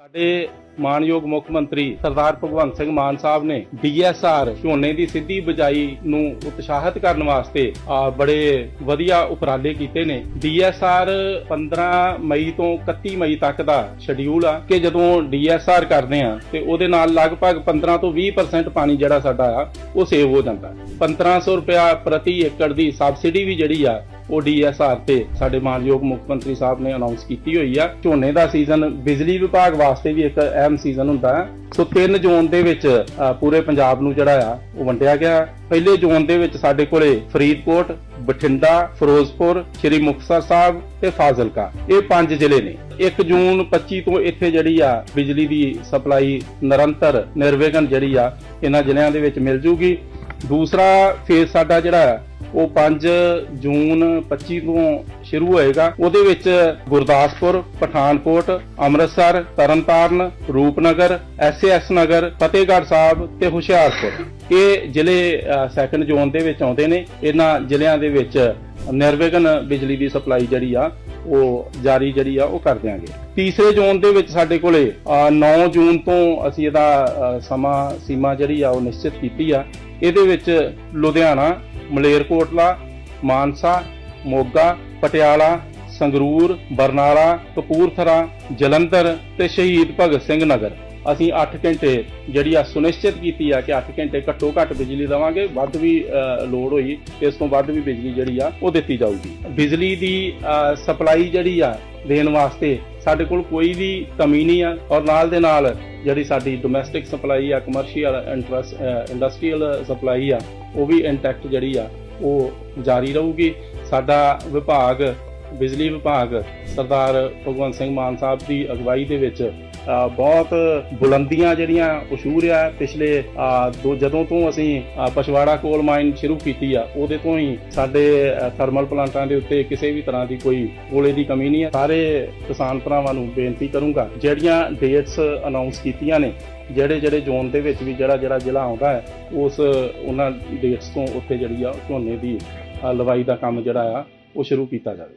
ਸਾਡੇ ਮਾਨਯੋਗ ਮੁੱਖ ਮੰਤਰੀ ਸਰਦਾਰ ਭਗਵੰਤ ਸਿੰਘ ਮਾਨ ਸਾਹਿਬ ਨੇ ਡੀਐਸਆਰ ਝੋਨੇ ਦੀ ਸਿੱਧੀ ਬਿਜਾਈ ਨੂੰ ਉਤਸ਼ਾਹਿਤ ਕਰਨ ਵਾਸਤੇ ਬੜੇ ਵਧੀਆ ਉਪਰਾਲੇ ਕੀਤੇ ਨੇ। ਡੀਐਸਆਰ 15 ਮਈ ਤੋਂ 31 ਮਈ ਤੱਕ ਦਾ ਸ਼ਡਿਊਲ ਆ ਕਿ ਜਦੋਂ ਡੀਐਸਆਰ ਕਰਦੇ ਆ ਤੇ ਉਹਦੇ ਨਾਲ ਲਗਭਗ 15 ਤੋਂ 20% ਪਾਣੀ ਜਿਹੜਾ ਸਾਡਾ ਆ, ਉਹ ਸੇਵ ਹੋ ਜਾਂਦਾ। 1500 ਰੁਪਇਆ ਪ੍ਰਤੀ ਏਕੜ ਦੀ ਸਬਸਿਡੀ ਵੀ ਜਿਹੜੀ ਆ, ਉਹ ਡੀਐਸਆਰ ਤੇ ਸਾਡੇ ਮਾਨਯੋਗ ਮੁੱਖ ਮੰਤਰੀ ਸਾਹਿਬ ਨੇ ਅਨਾਉਂਸ ਕੀਤੀ ਹੋਈ ਆ। ਝੋਨੇ ਦਾ ਸੀਜ਼ਨ ਬਿਜਲੀ ਵਿਭਾਗ ਵਾਸਤੇ ਵੀ ਇੱਕ ਅਹਿਮ ਸੀਜ਼ਨ ਹੁੰਦਾ ਸੋ ਤਿੰਨ ਜ਼ੋਨ ਦੇ ਵਿੱਚ ਪੂਰੇ ਪੰਜਾਬ ਨੂੰ ਜਿਹੜਾ ਆ, ਉਹ ਵੰਡਿਆ ਗਿਆ। ਪਹਿਲੇ ਜ਼ੋਨ ਦੇ ਵਿੱਚ ਸਾਡੇ ਕੋਲੇ ਫਰੀਦਕੋਟ, ਬਠਿੰਡਾ, ਫਿਰੋਜ਼ਪੁਰ, ਸ਼੍ਰੀ ਮੁਕਤਸਰ ਸਾਹਿਬ ਤੇ ਫਾਜ਼ਿਲਕਾ। ਇਹ ਪੰਜ ਜ਼ਿਲ੍ਹੇ ਨੇ। 1 ਜੂਨ 25 ਤੋਂ ਇੱਥੇ ਜਿਹੜੀ ਆ, ਬਿਜਲੀ ਦੀ ਸਪਲਾਈ ਨਿਰੰਤਰ ਨਿਰਵਿਘਨ ਜਿਹੜੀ ਆ, ਇਹਨਾਂ ਜ਼ਿਲ੍ਹਿਆਂ ਦੇ ਵਿੱਚ ਮਿਲ ਜੂਗੀ। ਦੂਸਰਾ ਫੇਜ਼ ਸਾਡਾ ਜਿਹੜਾ ਉਹ 5 ਜੂਨ 25 ਤੋਂ ਸ਼ੁਰੂ ਹੋਏਗਾ। ਉਹਦੇ ਵਿੱਚ ਗੁਰਦਾਸਪੁਰ, ਪਠਾਨਕੋਟ, ਅੰਮ੍ਰਿਤਸਰ, ਤਰਨਤਾਰਨ, ਰੂਪਨਗਰ ਐਸਐਸ ਨਗਰ, ਫਤਿਹਗੜ੍ਹ ਸਾਹਿਬ ਤੇ ਹੁਸ਼ਿਆਰਪੁਰ। ਇਹ ਜ਼ਿਲ੍ਹੇ ਸੈਕੰਡ ਜ਼ੋਨ ਦੇ ਵਿੱਚ ਆਉਂਦੇ ਨੇ। ਇਹਨਾਂ ਜ਼ਿਲ੍ਹਿਆਂ ਦੇ ਵਿੱਚ ਨਿਰਵਿਘਨ ਬਿਜਲੀ ਦੀ ਸਪਲਾਈ ਜਿਹੜੀ ਆ ਉਹ ਜਾਰੀ ਜਿਹੜੀ ਆ ਉਹ ਕਰ ਦਿਆਂਗੇ। ਤੀਸਰੇ ਜ਼ੋਨ ਦੇ ਵਿੱਚ ਸਾਡੇ ਕੋਲੇ ਅ, 9 ਜੂਨ ਤੋਂ ਅਸੀਂ ਇਹਦਾ ਸਮਾਂ ਸੀਮਾ ਜਿਹੜੀ ਆ ਉਹ ਨਿਸ਼ਚਿਤ ਕੀਤੀ ਆ। ਇਹਦੇ ਵਿੱਚ ਲੁਧਿਆਣਾ ਮਲੇਰਕੋਟਲਾ ਮਾਨਸਾ ਮੋਗਾ ਪਟਿਆਲਾ ਸੰਗਰੂਰ ਬਰਨਾਲਾ ਕਪੂਰਥਲਾ ਜਲੰਧਰ ਤੇ ਸ਼ਹੀਦ ਭਗਤ ਸਿੰਘ ਨਗਰ। ਅਸੀਂ 8 ਘੰਟੇ ਜਿਹੜੀ ਆ ਸੁਨਿਸ਼ਚਿਤ ਕੀਤੀ ਆ ਕਿ 8 ਘੰਟੇ ਘੱਟੋ ਘੱਟ ਬਿਜਲੀ ਦੇਵਾਂਗੇ ਵੱਧ ਵੀ ਅ, ਲੋੜ ਹੋਈ ਇਸ ਤੋਂ ਵੱਧ ਵੀ ਬਿਜਲੀ ਜਿਹੜੀ ਆ ਉਹ ਦਿੱਤੀ ਜਾਊਗੀ। ਬਿਜਲੀ ਦੀ ਸਪਲਾਈ ਜਿਹੜੀ ਆ ਦੇਣ ਵਾਸਤੇ ਸਾਡੇ ਕੋਲ ਕੋਈ ਵੀ ਕਮੀ ਨਹੀਂ ਆ ਔਰ ਨਾਲ ਦੇ ਨਾਲ ਜਿਹੜੀ ਸਾਡੀ ਡੋਮੈਸਟਿਕ ਸਪਲਾਈ ਆ ਕਮਰਸ਼ੀਅਲ ਇੰਡਸਟਰੀਅਲ ਸਪਲਾਈ ਆ ਉਹ ਵੀ ਇੰਟੈਕਟ ਜਿਹੜੀ ਆ ਉਹ ਜਾਰੀ ਰਹੂਗੀ। ਸਾਡਾ ਵਿਭਾਗ ਬਿਜਲੀ ਵਿਭਾਗ ਸਰਦਾਰ ਭਗਵੰਤ ਸਿੰਘ ਮਾਨ ਸਾਹਿਬ ਦੀ ਅਗਵਾਈ ਦੇ ਵਿੱਚ ਬਹੁਤ ਬੁਲੰਦੀਆਂ ਜਿਹੜੀਆਂ ਉਸ਼ੂਰ ਆ ਪਿਛਲੇ ਦੋ ਜਦੋਂ ਤੋਂ ਅਸੀਂ ਅ, ਪਛਵਾੜਾ ਕੋਲ ਮਾਈਨ ਸ਼ੁਰੂ ਕੀਤੀ ਆ ਉਹਦੇ ਤੋਂ ਹੀ ਸਾਡੇ ਥਰਮਲ ਪਲਾਂਟਾਂ ਦੇ ਉੱਤੇ ਕਿਸੇ ਵੀ ਤਰ੍ਹਾਂ ਦੀ ਕੋਈ ਕੋਲੇ ਦੀ ਕਮੀ ਨਹੀਂ ਹੈ ਸਾਰੇ ਕਿਸਾਨ ਭਰਾਵਾਂ ਨੂੰ ਬੇਨਤੀ ਕਰੂੰਗਾ ਜਿਹੜੀਆਂ ਡੇਟਸ ਅਨਾਉਂਸ ਕੀਤੀਆਂ ਨੇ ਜਿਹੜੇ ਜਿਹੜੇ ਜ਼ੋਨ ਦੇ ਵਿੱਚ ਵੀ ਜਿਹੜਾ ਜਿਹੜਾ ਜ਼ਿਲ੍ਹਾ ਆਉਂਦਾ ਹੈ ਉਸ ਉਹਨਾਂ ਡੇਟਸ ਤੋਂ ਉੱਥੇ ਜਿਹੜੀ ਆ ਝੋਨੇ ਦੀ ਲਵਾਈ ਦਾ ਕੰਮ ਜਿਹੜਾ ਆ ਉਹ ਸ਼ੁਰੂ ਕੀਤਾ ਜਾਵੇ।